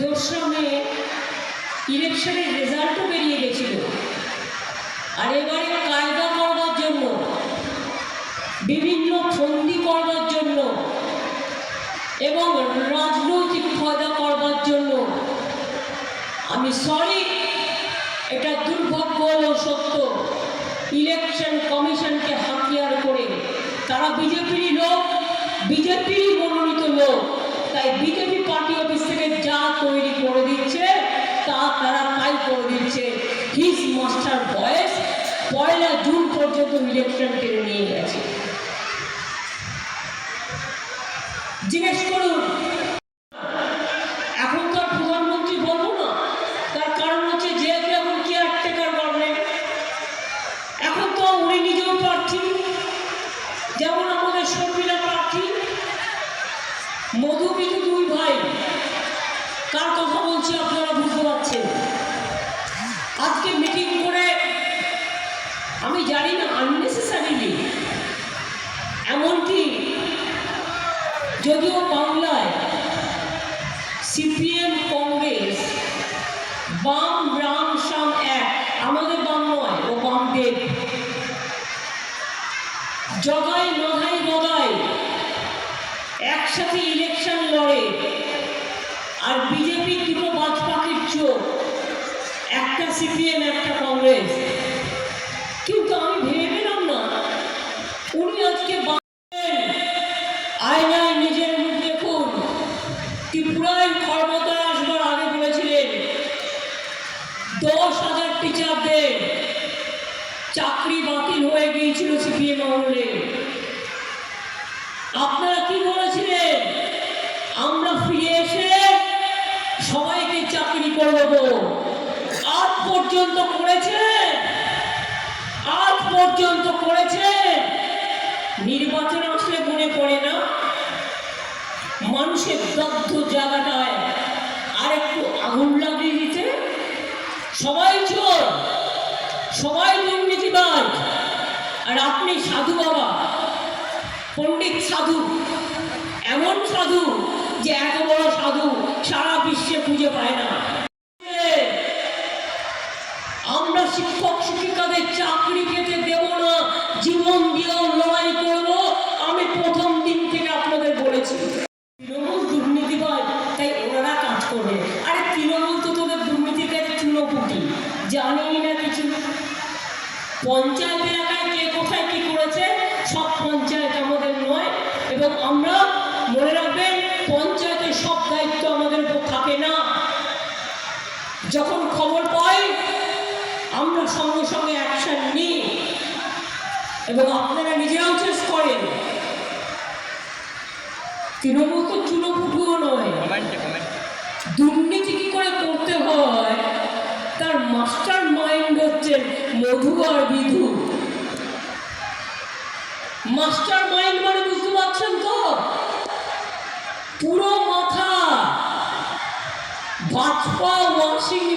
দোশ্রমে ইলেকশনের রেজাল্টও বেরিয়ে গেছিল। আর এবারে কায়দা করবার জন্য, বিভিন্ন ফন্দি করবার জন্য এবং রাজনৈতিক ফয়দা করবার জন্য, আমি সরি এটা দুর্ভাগ্য হলেও সত্য ইলেকশন কমিশনকে হাতিয়ার করে তারা বিজেপির লোক বিজেপির মনোনীত লোক, তাই বিজেপি তারা তাই করে দিচ্ছে। হিজ মাস্টার বয়েস পয়লা জুন পর্যন্ত ইলেকশন টেনে নিয়ে গেছে। জিজ্ঞেস করুন এখন তো আর প্রধানমন্ত্রী বলব না তার কারণ হচ্ছে যেহেতু এখন কেয়ারটেকার গভর্নমেন্ট এখন তো উনি নিজেও প্রার্থী যেমন আমাদের শর্মিলা প্রার্থী মধু বিজু দুই ভাই কার কথা বলছি আপনারা বুঝতে পারছেন আজকে মিটিং করে, আমি জানি না আননেসেসারিলি এমনকি যদিও বাংলায় সিপিএম কংগ্রেস, বাম রাম শাম এক, আমাদের বাম নয়, ও বামদের জগাই নধাই গদাই, একসাথে ইলেকশন লড়ে সিপিএম একটা কংগ্রেস। কিন্তু আমি ভেবে পেলাম না, উনি আজকে আয়নায় নিজের মুখ দেখুন, ত্রিপুরায় ক্ষমতায় আসবার আগে বলেছিলেন, দশ হাজার টিচারদের চাকরি বাতিল হয়ে গিয়েছিল সিপিএম আমলে। আপনারা কি বলেছিলেন? আমরা ফিরে এসে সবাইকে চাকরি করে দেবো। আজ পর্যন্ত করেছে? আজ পর্যন্ত করেছে? নির্বাচন আসলে মনে পড়ে না? মানুষের দগ্ধ জায়গাটায় আর একটু আগুন লাগিয়ে দিতে সবাই চোর, সবাই দুর্নীতিবাজ আর আপনি সাধু বাবা, পণ্ডিত সাধু, এমন সাধু যে এত বড় সাধু সারা বিশ্বে খুঁজে পায় না আমরা শিক্ষক শিক্ষিকাদের চাকরি পেতে দেব না, জীবন দিয়েও লড়াই করব, আমি প্রথম দিন থেকে আপনাদের বলেছি। তৃণমূল দুর্নীতিবাজ তাই ওনারা কাজ করবে। আরে তৃণমূল তো তোদের দুর্নীতির কাছে চুনোপুটি, জানেই না কিছু। পঞ্চায়েত এলাকায় কে কোথায় কি করেছে, সব পঞ্চায়েত আমাদের নয়, এবং আমরা মনে রাখবেন, পঞ্চায়েতের সব দায়িত্ব আমাদের উপর থাকে না। যখন খবর পাই আমরা সঙ্গে সঙ্গে অ্যাকশন নিই। এবং আপনারা নিজেরাও চেস করেন। তৃণমূল তো চুনোপুটুও নয়। দুর্নীতি কি করে করতে হয়? তার মাস্টার মাইন্ড হচ্ছেন মধু আর বিধু। মাস্টার মাইন্ড মানে বুঝতে পারছেন তো? পুরো মাথা। বাজপা ওয়াশিং